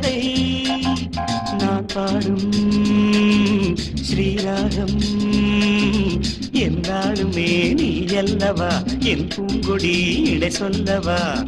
தர்ம நான் பாடும் ஸ்ரீராகம். என்றாலுமே நீ அல்லவா? என் பூங்கொடி இடை சொல்லவா?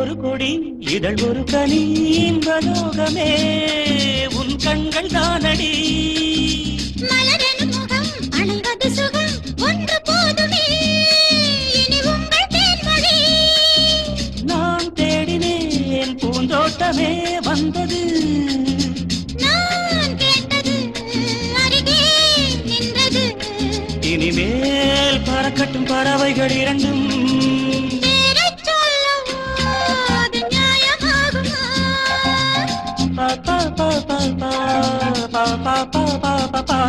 ஒரு கொடி இதழ் ஒரு கனி இன்பலோகமே உன் கண்கள் தானடி. நான் தேடினேன் பூந்தோட்டமே வந்தது. இனிமேல் பறக்கட்டும் பறவைகள் இரண்டும். ba ba ba ba ba ba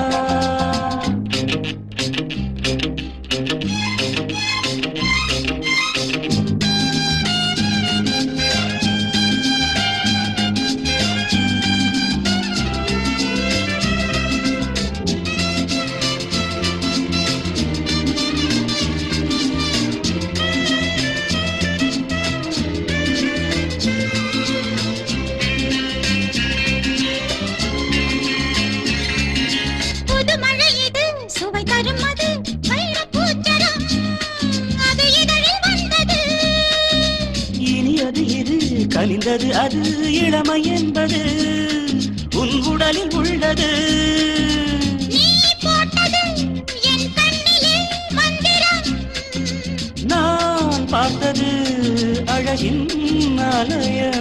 காலில் உள்ளது. நான் பார்த்தது அழகின் ஆலயம்.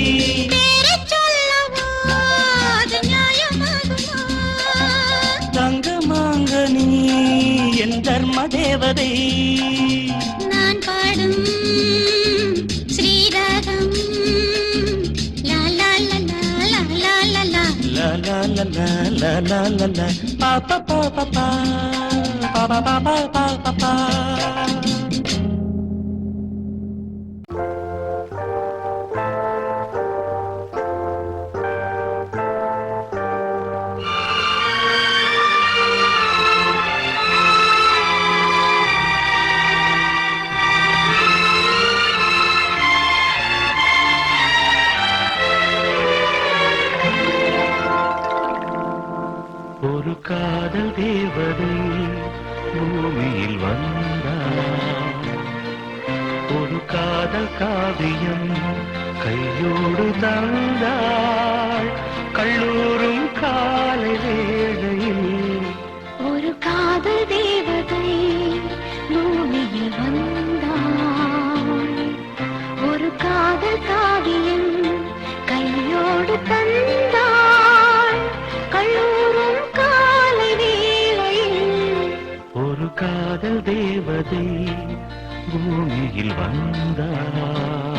அம்மா தேவதை நான் பாடும் ஸ்ரீராகம் பாப்பா பாப்பா பாப்பா பாப்பா பாப்பா பாப்பா காதல் தேவதை பூமியில் வந்தாள்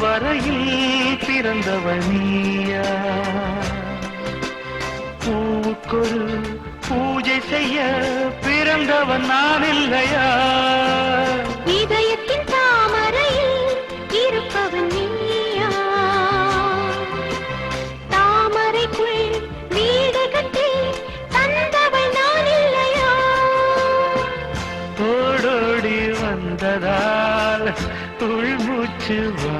வரையில் பிறந்தவள் நீயா? பூவுக்கொரு பூஜை செய்ய பிறந்தவன் நான் இல்லையா? இதயத்தின் தாமரையில் இருப்பவன் நீயா? தாமரைக்குள் வீடு கட்டி தந்தவன் நான் இல்லையா? ஓடோடி வந்ததால் உள்மூச்சு வா.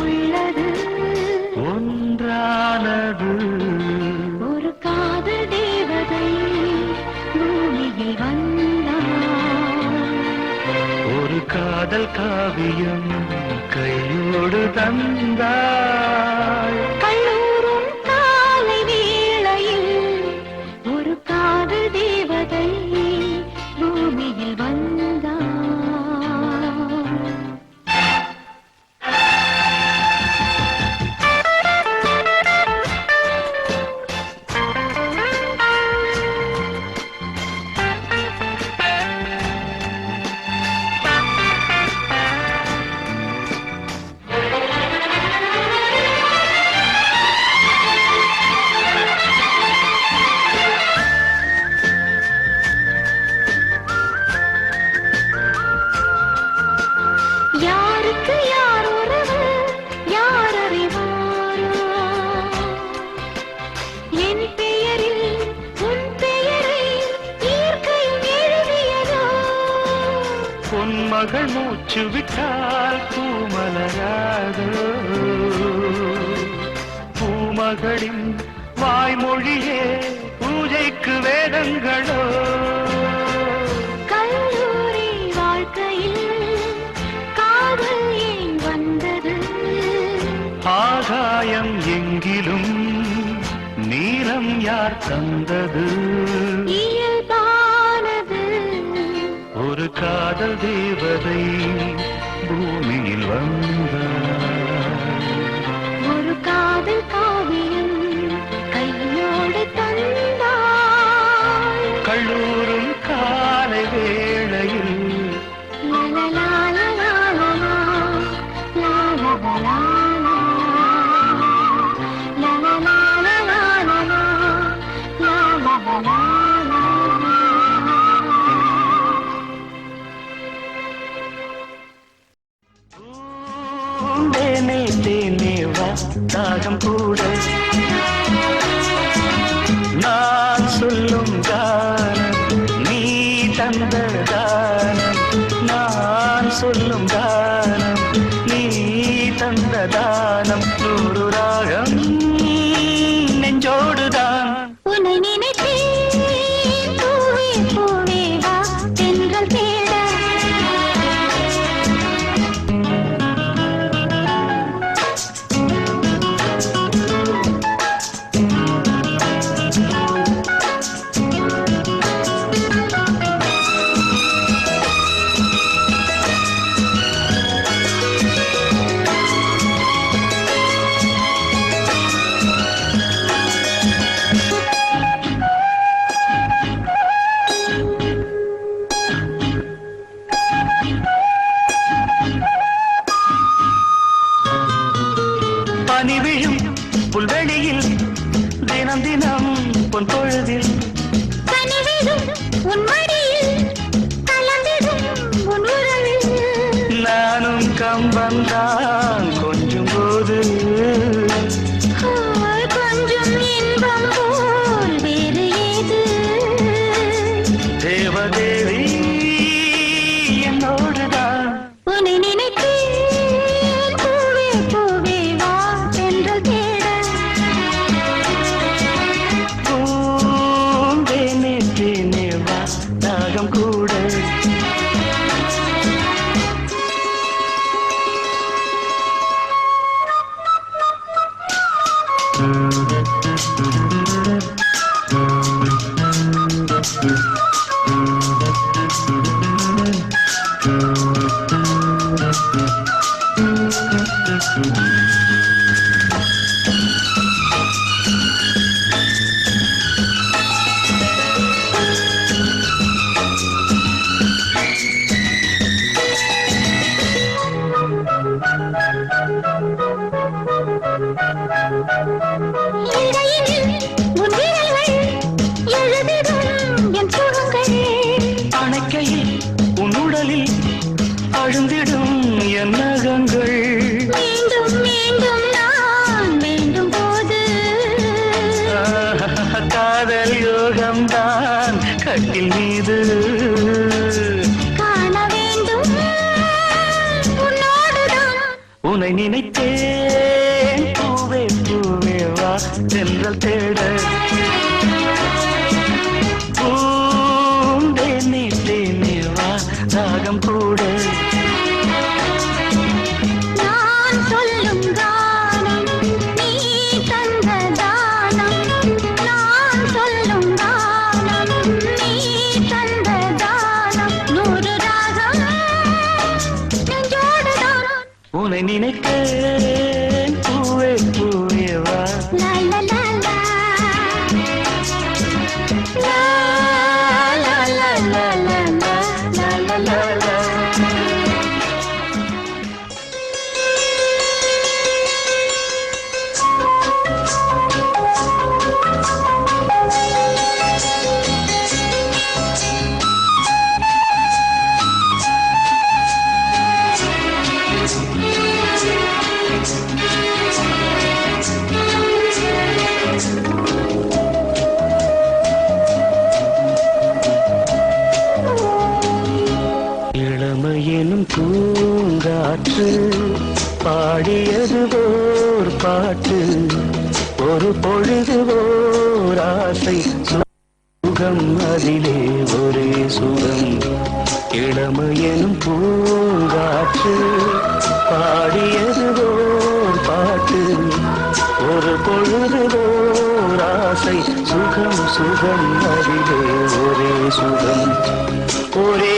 உயிரது ஒன்றானது. ஒரு காதல் தேவதை பூமியில் வந்தார் ஒரு காதல் காவியம் கையோடு தந்தார் தாயம் எங்கிலும் நீளம் யார் தந்தது? ஒரு காதல் தேவதை பூமியில் வந்தார் தாகம் போ நானும் கம்பந்தான் அழுந்திடும் என் நகங்கள். மீண்டும் மீண்டும் நான் வேண்டும் போது. காதல் யோகம்தான் கட்டில் மீது. காண வேண்டும். உன்னோடுதான். உன்னை நினைத்தேன் hey. இளமையெனும் பூங்காற்று பாடியது ஓர் பாட்டு ஒரு பொழுது ஓர் ஆசை. சுகம் அதிலே ஒரே சுகம். இளமையெனும் பூங்காற்று பாடியது பாட்டு. ஒரு பொழுது ஆசை சுகம் சுகம் அதிலே ஒரே சுகம். ஒரே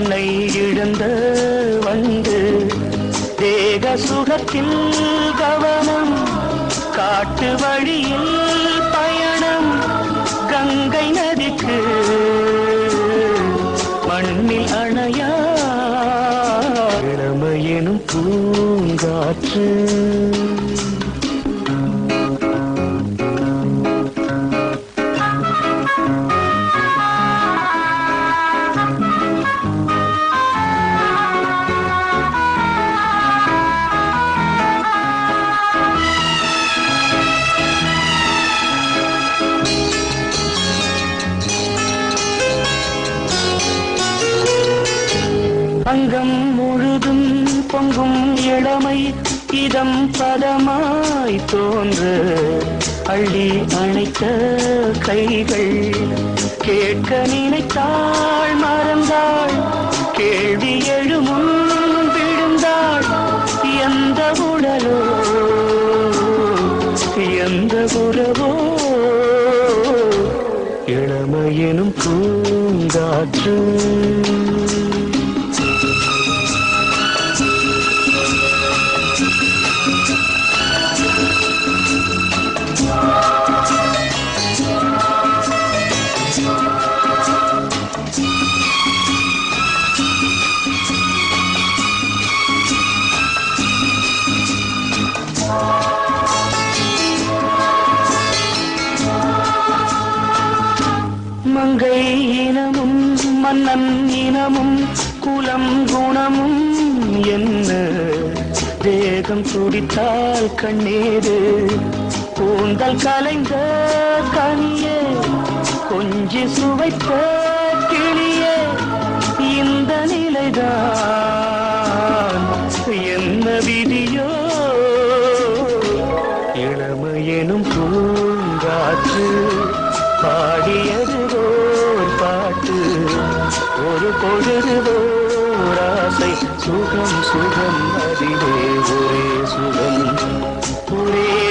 கண்ணை இழந்த வந்து தேக சுகத்தில் கவனம் காட்டு வழியில் அணைத்த கைகள் கேட்க நினைத்தாள் மறந்தாள் கேள்வி எழுமும் விழுந்தாள். எந்த உடலோ எந்த உறவோ இளமையெனும் பூங்காற்று இனமும் குலம் குணமும் என்ன? வேகம் துடித்தால் கண்ணீரு கூந்தல் கலைந்த கனியே கொஞ்சி சுவைத்த கிளியே இந்த நிலைதான். என்ன விதியோ? இளமையெனும் பூங்காற்று பாடிய ஒரு பொழுது ஆசை சுகம் சுகம் அதிலே ஒரே சுகம் ஒரே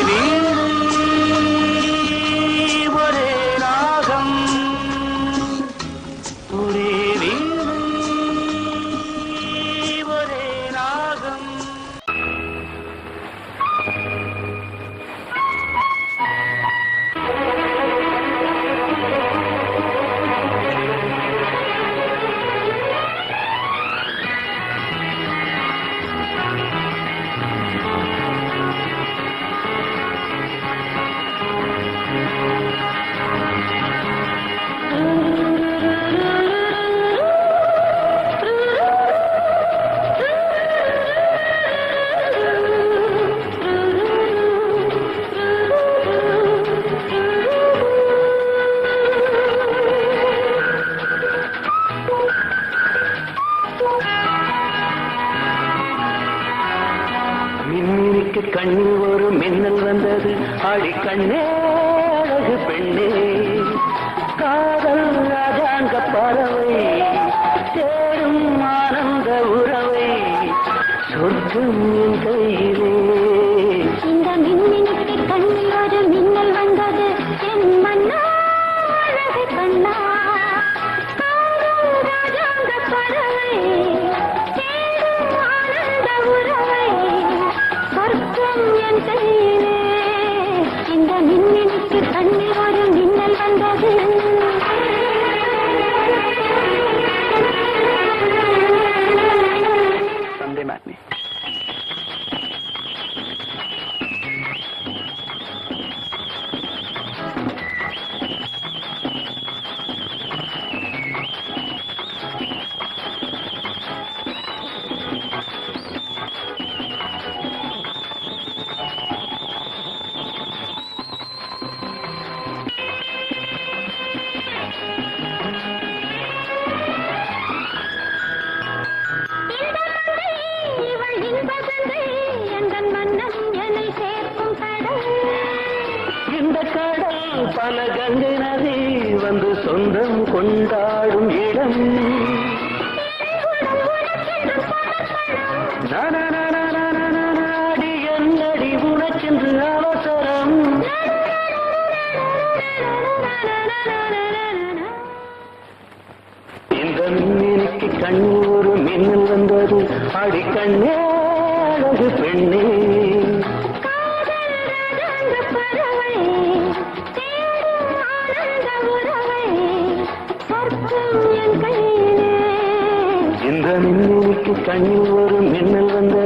அடிக்கண்ணே அழகு பெண்ணே இந்த மின்னலுக்கு கண்ணில் ஒரு மின்னல் வந்த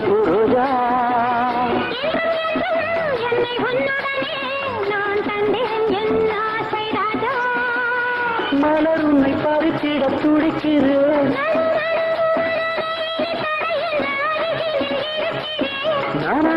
பூஜா மலர் உன்னை பறிச்சிட துடிக்கிறேன் நான